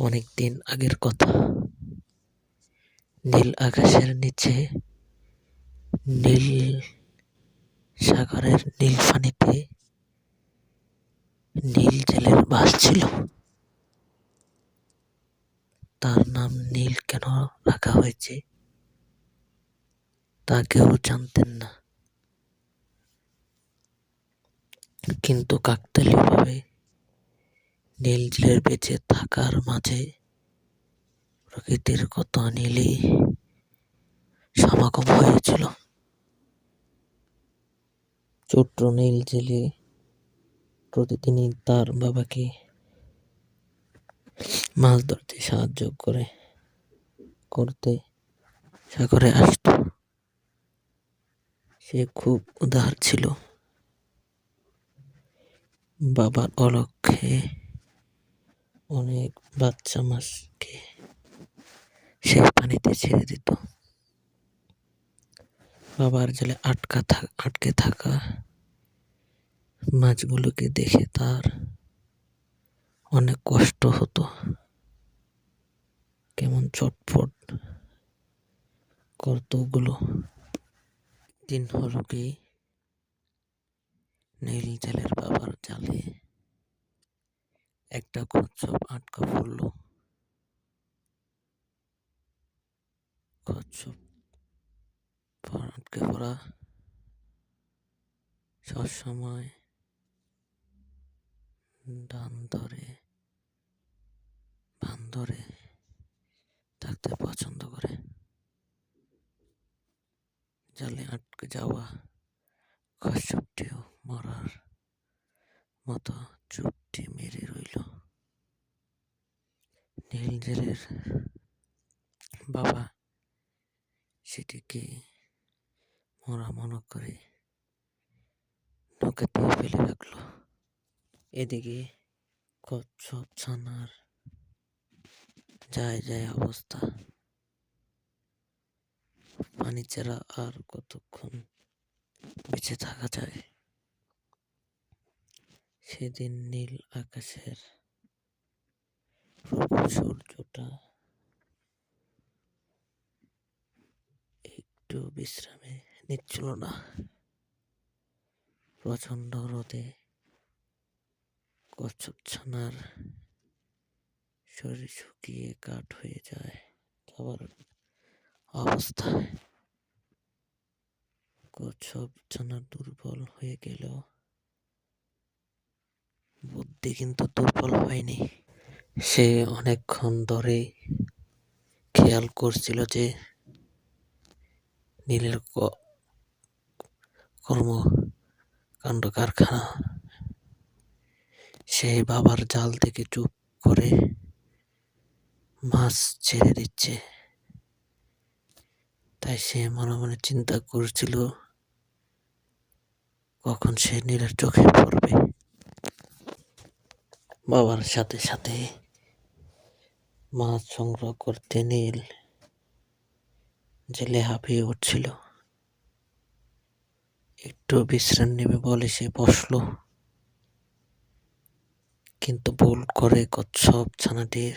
অনেক দিন আগের কথা। নীল আকাশের নিচে, নীল সাগরের নীল পানিতে নীল জেলের বাস ছিল। তার নাম নীল কেন রাখা হয়েছে, তা কেউ জানতেন না। কিন্তু কাকতালীয়ভাবে নীল জেলের বেঁচে থাকার মাঝে প্রকৃতির কত নীলই সমাগম হয়েছিল। ছোট্ট নীল জেলে প্রতিদিনই তার বাবাকে মাছ ধরতে সাহায্য করে, করতে সাগরে আসত। সে খুব উদার ছিল। বাবার অলক্ষ্যে অনেক বাচ্চা মাছকে সে পানিতে ছেড়ে দিত। বাবার জলে আটকা আটকে থাকা মাছগুলোকে দেখে তার অনেক কষ্ট হতো। কেমন চটফট করতো ওগুলো দিন হলো কি নীল জলের বাবার জালে একটা কচ্ছপ আটকা পড়ল। কচ্ছপ আটকে পড়া। সবসময় ডান ধরে বান ধরে থাকতে পছন্দ করে। জালে আটকে যাওয়া কচ্ছপটিও মরার মতো চুপটি মেরে রইল। জেলের বাবা সেটিকে মরা মনে করে নৌকাতে ফেলে রাখল। এদিকে কচ্ছপ, ছানার যায় যায় অবস্থা। পানি ছাড়া আর কতক্ষণ বেঁচে থাকা যায়? সেদিন নীল আকাশের প্রবল সূর্যটা একটু বিশ্রামে নিচ্ছিল না। প্রচণ্ড রোদে কচ্ছপ ছানার শরীর শুকিয়ে কাঠ হয়ে যায় যাওয়ার অবস্থায়। কচ্ছপ ছানা দুর্বল হয়ে গেল বুদ্ধি কিন্তু দুর্বল হয়নি। সে অনেকক্ষণ ধরে খেয়াল করছিল যে নীলের কর্মকাণ্ড কারখানা। সে বাবার জাল থেকে চুপ করে মাছ ছেড়ে দিচ্ছে। তাই সে মনে মনে চিন্তা করছিল, কখন সে নীলের চোখে পড়বে। বাবার সাথে সাথে মাছ সংগ্রহ করতে নীল জেলে হাঁপিয়ে উঠছিল। একটু বিশ্রাম নেবে বলে সে বসল। কিন্তু ভুল করে কচ্ছপ ছানাটির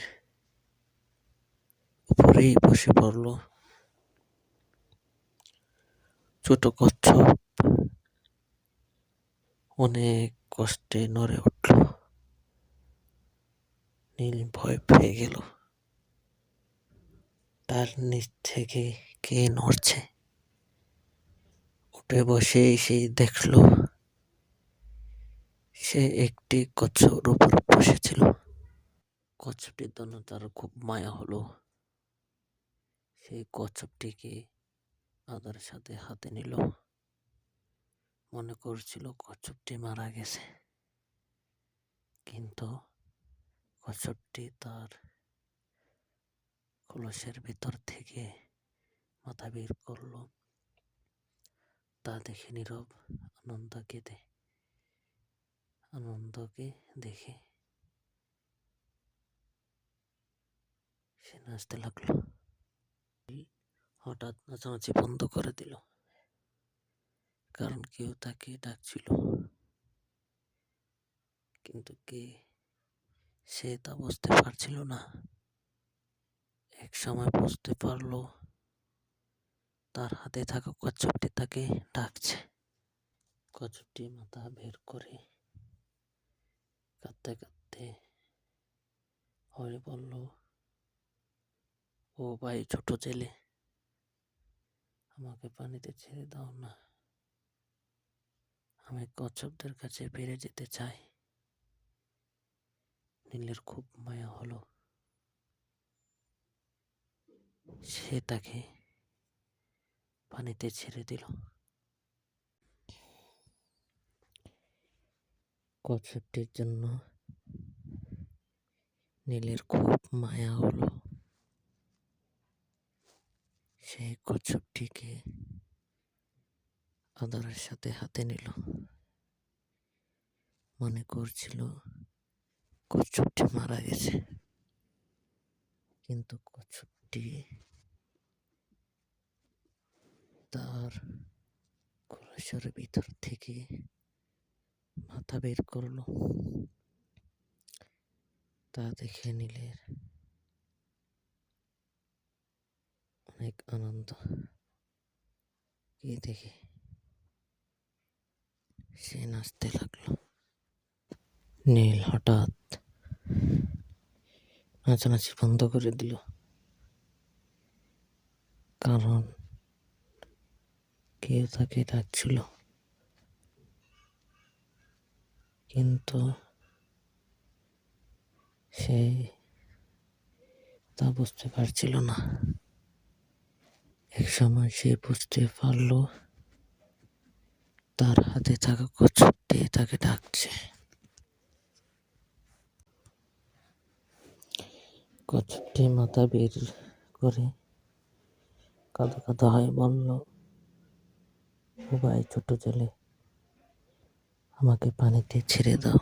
উপরেই বসে পড়ল। ছোট কচ্ছপ অনেক কষ্টে নড়ে উঠল। নীল ভয় পেয়ে গেল। তার নিচ থেকে কে নড়ছে? উঠে বসে সে দেখল, সে একটি কচ্ছপের উপর বসেছিল। কচ্ছপটির জন্য তার খুব মায়া হলো। সেই কচ্ছপটিকে আদার সাথে হাতে নিল। মনে করছিল কচ্ছপটি মারা গেছে। কিন্তু কচ্ছপটি তার কলসের ভিতর থেকে মাথা বের করল তা দেখে নীরব আনন্দকে কেঁদে আনন্দকে দেখে সে নাচতে লাগল। হঠাৎ নাচানাচি বন্ধ করে দিল, কারণ কেউ তাকে ডাকছিল। কিন্তু কে সে তা বুঝতে পারছিল না। এক সময় বুঝতে পারল, তার হাতে থাকা কচ্ছপটি তাকে ডাকছে। কচ্ছপটি মাথা বের করে কাঁদতে কাঁদতে হয়ে বলল, ও ভাই, ছোট ছেলে, আমাকে পানিতে ছেড়ে দাও না। আমি কচ্ছপদের কাছে ফিরে যেতে চাই। নীলের খুব মায়া হলো। সে তাকে পানিতে ছেড়ে দিল। কচ্ছপটির জন্য নীলের খুব মায়া হলো। সেই কচ্ছপটিকে আদরের সাথে হাতে নিল। মনে করছিল কচ্ছপটি মারা গেছে। কিন্তু কচ্ছপটি তার কলসের ভিতর থেকে মাথা বের করল। তা দেখে নীলের অনেক আনন্দ। এই দেখে? সে নাচতে লাগল। নীল হঠাৎ নাচানাচি বন্ধ করে দিল। কারণ কেউ তাকে ডাকছিল। কিন্তু সে তা বুঝতে পারছিল না। এক সময় সে বুঝতে পারল, তার হাতে থাকা কচ্ছপটি তাকে ডাকছে। কচ্ছপটি মাথা বের করে কাঁদা কাঁদা হয়ে, বলল ও ভাই ছোট ছেলে আমাকে পানিতে ছেড়ে দাও।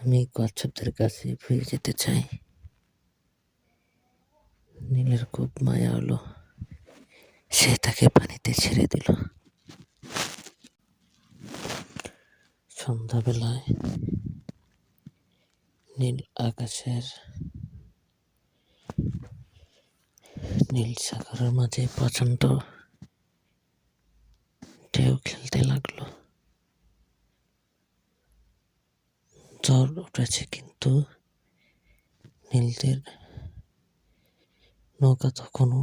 আমি কচ্ছপদের কাছে ফিরে যেতে চাই। নীলের খুব মায়া হলো। সে তাকে পানিতে ছেড়ে দিল। সন্ধ্যাবেলায় নীল আকাশের নীল সাগরের মাঝে প্রচণ্ড ঢেউ খেলতে লাগল। ঝড় উঠেছে কিন্তু নীলদের নৌকা তখনও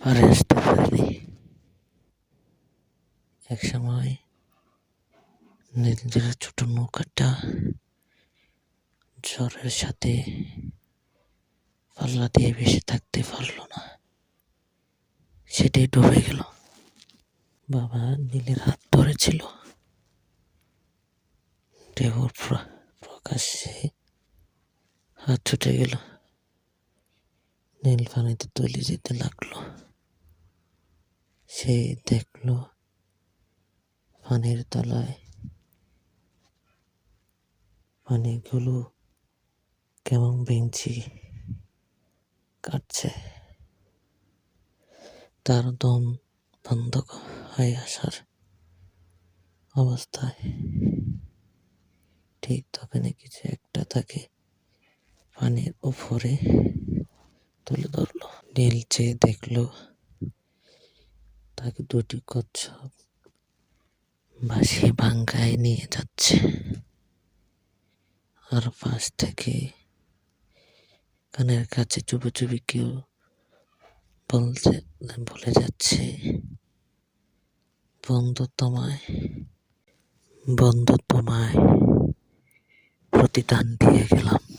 পারে আসতে পারেনি। এক সময় নীলদের ছোট নৌকাটা ঝড়ের সাথে পাল্লা দিয়ে বেশি থাকতে পারল না। সেটাই ডুবে গেল। বাবা নীলের হাত ধরেছিল। প্র- প্রকাশ্যে হাত ছুটে গেল। নীল পানিতে তলে যেতে লাগল। সে দেখল পানির তলায় পানিগুলো কেমন বেঞ্চি কাটছে? তার দম বন্ধ হয়ে আসার অবস্থায়। ঠিক তখনই কিছু একটা তাকে পানির উপরে তুলে ধরলো। নীল চেয়ে দেখল তাকে দুটি কচ্ছপ ভাসিয়ে ভাঙ্গায় নিয়ে যাচ্ছে। আর পাশ থেকে কানের কাছে চুপি কেউ বলছে বলে যাচ্ছে বন্ধু তোমায় বন্ধু তোমায় প্রতিদান দিয়ে গেলাম।